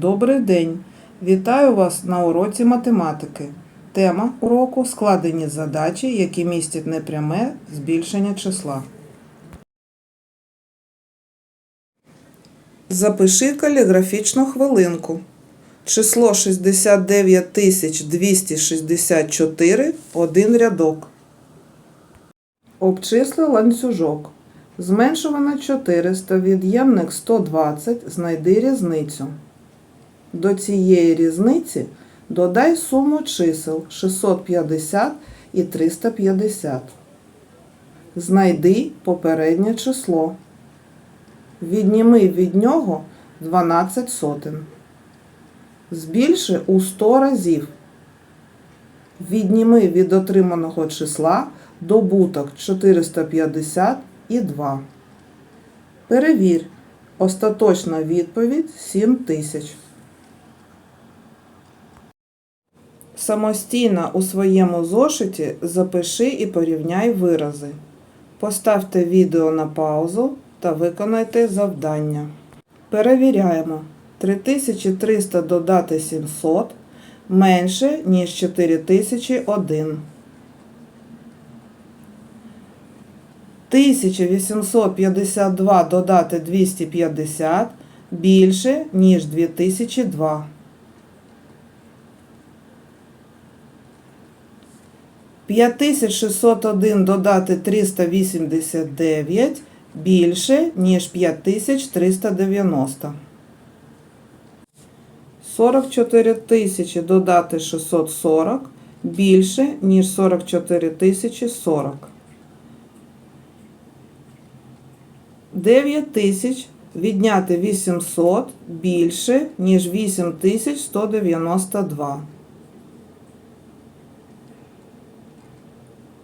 Добрий день! Вітаю вас на уроці математики. Тема уроку складені задачі, які містять непряме збільшення числа. Запиши каліграфічну хвилинку. Число 69264 один рядок. Обчисли ланцюжок. Зменшувано 400, від'ємник 120, знайди різницю. До цієї різниці додай суму чисел 650 і 350. Знайди попереднє число. Відніми від нього 12 сотень. Збільши у 100 разів. Відніми від отриманого числа добуток 450 і 2. Перевір. Остаточна відповідь 7000. Самостійно у своєму зошиті запиши і порівняй вирази. Поставте відео на паузу та виконайте завдання. Перевіряємо. 3300 додати 700 менше, ніж 4001. 1852 додати 250 більше, ніж 2002. 5601 додати 389 більше, ніж 5390. 44 тисячі додати 640 більше, ніж 44 тисячі 40. 9 тисяч відняти 800 більше, ніж 8192.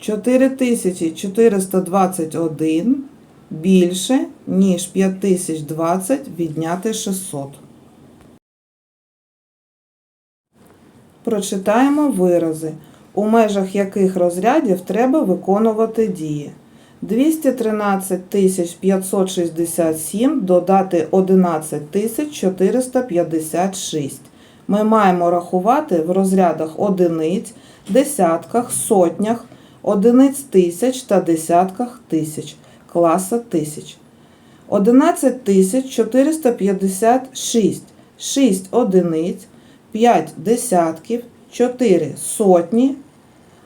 4421 більше, ніж 5020 відняти 600. Прочитаємо вирази, у межах яких розрядів треба виконувати дії. 213 567 додати 11 456. Ми маємо рахувати в розрядах одиниць, десятках, сотнях, одиниць тисяч та десятках тисяч, класа тисяч. 11 456, 6 одиниць, 5 десятків, 4 сотні,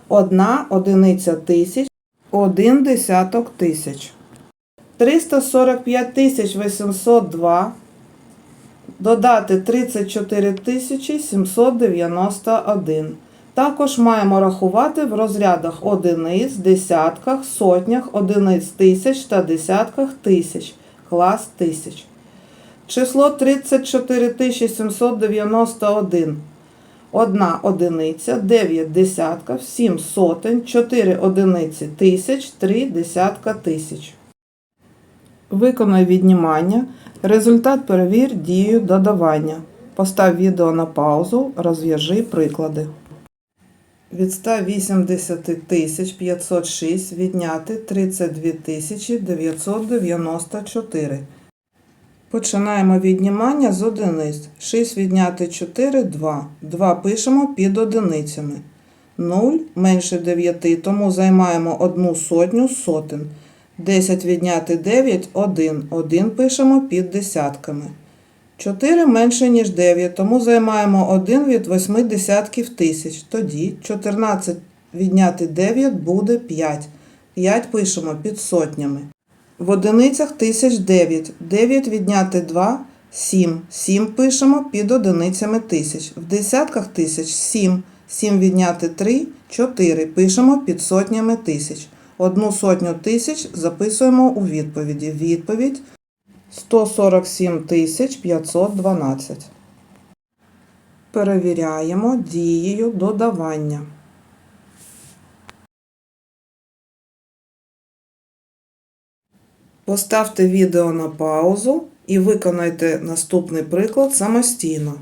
1 одиниця тисяч, 1 десяток тисяч. 345 802 додати 34 791. Також маємо рахувати в розрядах одиниць, десятках, сотнях, одиниць тисяч та десятках тисяч, клас тисяч. Число 34 791. 1 одиниця, 9 десятків, 7 сотень, 4 одиниці тисяч, 3 десятка тисяч. Виконай віднімання. Результат перевір дією додавання. Постав відео на паузу, розв'яжи приклади. Від 180 тисяч 506 відняти 32 тисячі 994. Починаємо віднімання з одиниць. 6 відняти 4 – 2. 2 пишемо під одиницями. 0 менше 9, тому займаємо одну сотню сотень. 10 відняти 9 – 1. 1 пишемо під десятками. 4 менше, ніж 9, тому займаємо 1 від 8 десятків тисяч. Тоді 14 відняти 9 буде 5. 5 пишемо під сотнями. В одиницях тисяч 9. 9 відняти 2 – 7. 7 пишемо під одиницями тисяч. В десятках тисяч 7. 7 відняти 3 – 4. Пишемо під сотнями тисяч. Одну сотню тисяч записуємо у відповіді. Відповідь 147 тисяч 512. Перевіряємо дією додавання. Поставте відео на паузу і виконайте наступний приклад самостійно.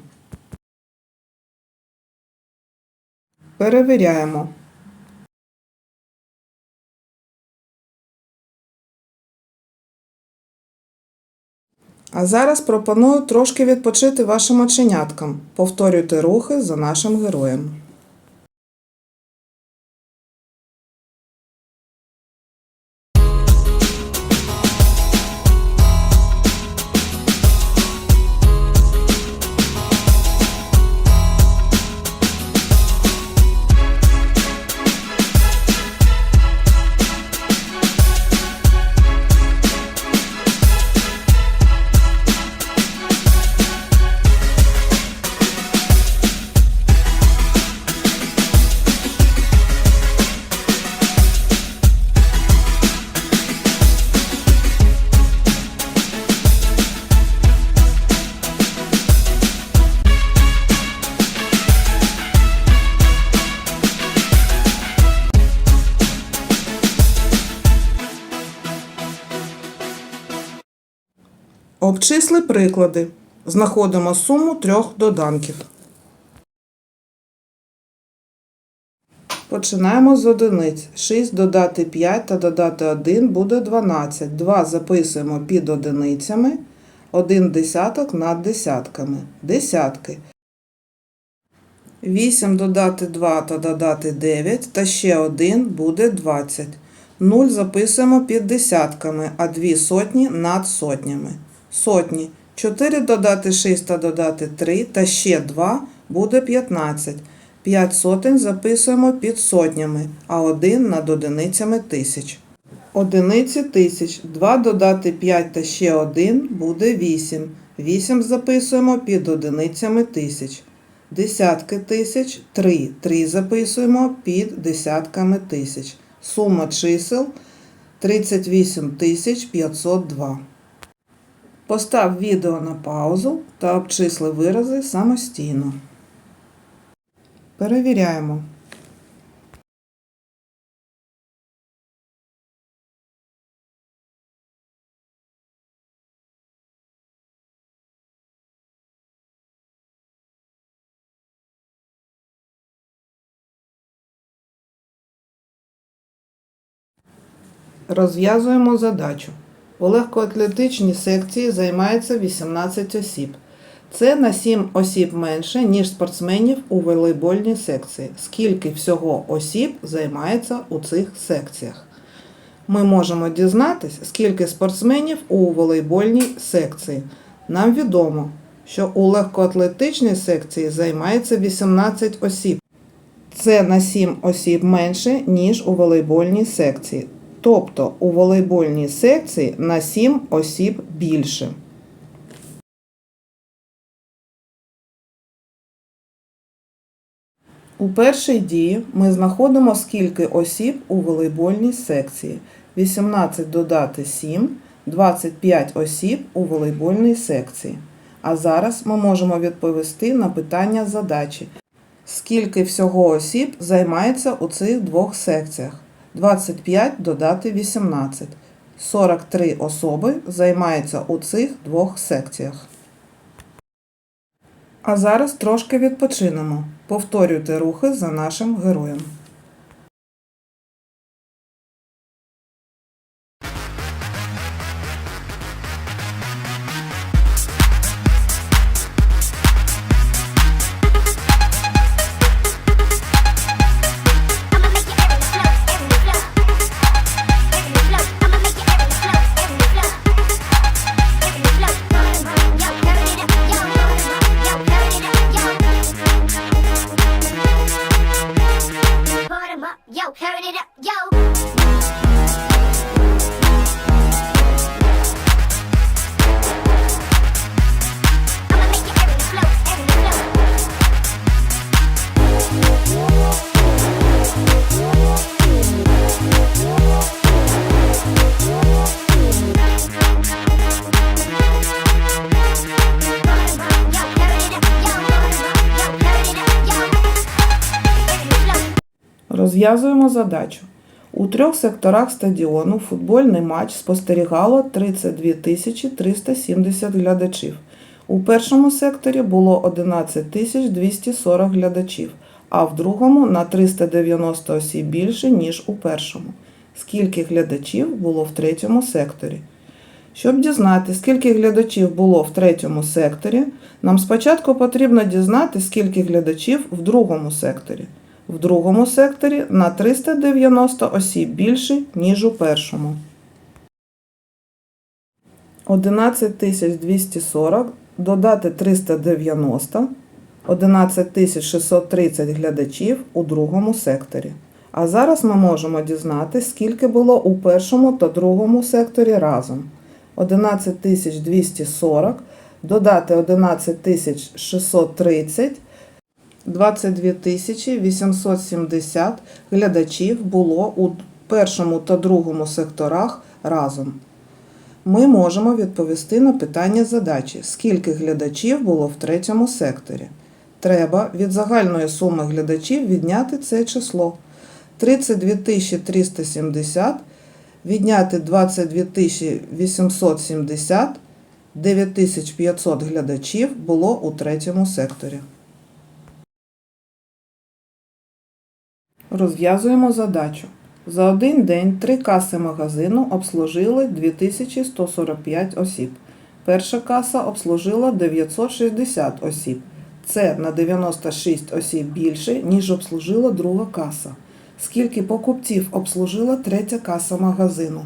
Перевіряємо. А зараз пропоную трошки відпочити вашим оченяткам. Повторюйте рухи за нашим героєм. Обчисли приклади. Знаходимо суму трьох доданків. Починаємо з одиниць. 6 додати 5 та додати 1 буде 12. 2 записуємо під одиницями. 1 десяток над десятками. Десятки. 8 додати 2 та додати 9 та ще 1 буде 20. 0 записуємо під десятками, а 2 сотні над сотнями. Сотні. 4 додати 6 та додати 3 та ще 2 буде 15. 5 сотень записуємо під сотнями, а 1 над одиницями тисяч. Одиниці тисяч. 2 додати 5 та ще 1 буде 8. 8 записуємо під одиницями тисяч. Десятки тисяч 3. 3 записуємо під десятками тисяч. Сума чисел 38 тисяч 502. Постав відео на паузу та обчисли вирази самостійно. Перевіряємо. Розв'язуємо задачу. У легкоатлетичній секції займається 18 осіб. Це на 7 осіб менше, ніж спортсменів у волейбольній секції. Скільки всього осіб займається у цих секціях? Ми можемо дізнатися, скільки спортсменів у волейбольній секції. Нам відомо, що у легкоатлетичній секції займається 18 осіб. Це на 7 осіб менше, ніж у волейбольній секції. Тобто у волейбольній секції на 7 осіб більше. У першій дії ми знаходимо скільки осіб у волейбольній секції. 18 додати 7, 25 осіб у волейбольній секції. А зараз ми можемо відповісти на питання задачі. Скільки всього осіб займається у цих двох секціях? 25 додати 18. 43 особи займаються у цих двох секціях. А зараз трошки відпочинемо. Повторюйте рухи за нашим героєм. Розв'язуємо задачу. У трьох секторах стадіону футбольний матч спостерігало 32 370 глядачів. У першому секторі було 11 240 глядачів, а в другому на 390 осіб більше, ніж у першому. Скільки глядачів було в третьому секторі? Щоб дізнати, скільки глядачів було в третьому секторі, нам спочатку потрібно дізнати, скільки глядачів в другому секторі. В другому секторі на 390 осіб більше, ніж у першому. 11240 додати 390 11630 глядачів у другому секторі. А зараз ми можемо дізнати, скільки було у першому та другому секторі разом. 11240 додати 11630 22 870 глядачів було у першому та другому секторах разом. Ми можемо відповісти на питання задачі, скільки глядачів було в третьому секторі. Треба від загальної суми глядачів відняти це число. 32 370 відняти 22 870 9500 глядачів було у третьому секторі. Розв'язуємо задачу. За один день три каси магазину обслужили 2145 осіб. Перша каса обслужила 960 осіб. Це на 96 осіб більше, ніж обслужила друга каса. Скільки покупців обслужила третя каса магазину?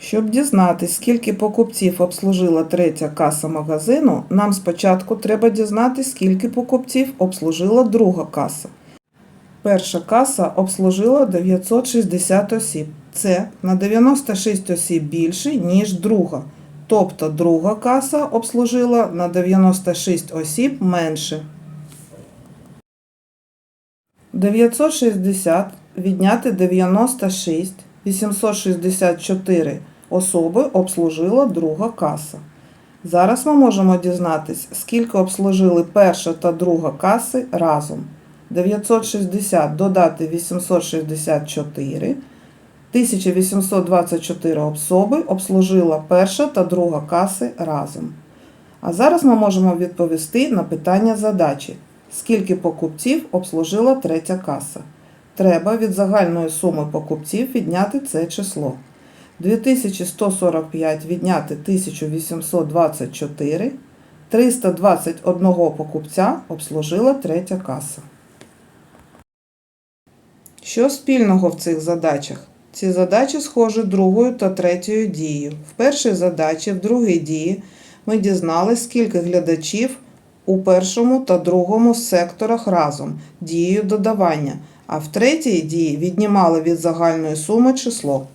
Щоб дізнатися, скільки покупців обслужила третя каса магазину, нам спочатку треба дізнатися, скільки покупців обслужила друга каса. Перша каса обслужила 960 осіб. Це на 96 осіб більше, ніж друга. Тобто друга каса обслужила на 96 осіб менше. 960 відняти 96, 864 особи обслужила друга каса. Зараз ми можемо дізнатись, скільки обслужили перша та друга каси разом. 960 додати 864. 1824 особи обслужила перша та друга каси разом. А зараз ми можемо відповісти на питання задачі. Скільки покупців обслужила третя каса? Треба від загальної суми покупців відняти це число. 2145 відняти 1824. 321 покупця обслужила третя каса. Що спільного в цих задачах? Ці задачі схожі другою та третьою дією. В першій задачі, в другій дії ми дізналися, скільки глядачів у першому та другому секторах разом дією додавання, а в третій дії віднімали від загальної суми число.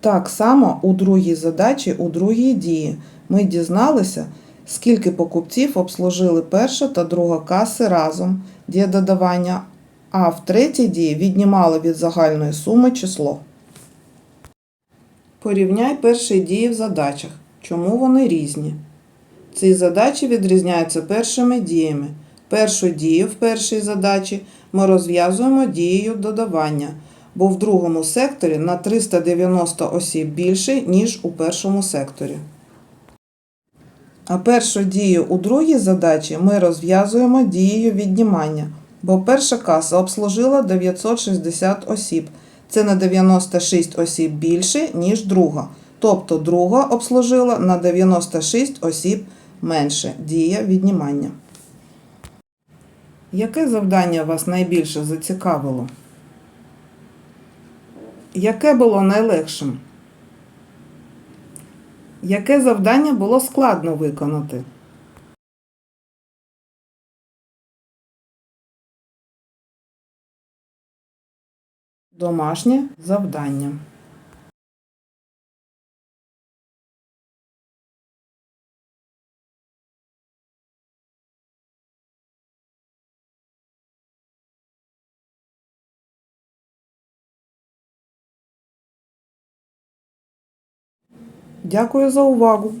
Так само у другій задачі, у другій дії ми дізналися, скільки покупців обслужили перша та друга каси разом дія додавання, а в третій дії віднімали від загальної суми число. Порівняй перші дії в задачах. Чому вони різні? Ці задачі відрізняються першими діями. Першу дію в першій задачі ми розв'язуємо дією додавання, бо в другому секторі на 390 осіб більше, ніж у першому секторі. А першу дію у другій задачі ми розв'язуємо дією віднімання, бо перша каса обслужила 960 осіб. Це на 96 осіб більше, ніж друга. Тобто друга обслужила на 96 осіб менше. Дія віднімання. Яке завдання вас найбільше зацікавило? Яке було найлегшим? Яке завдання було складно виконати? Домашнє завдання. Дякую за увагу!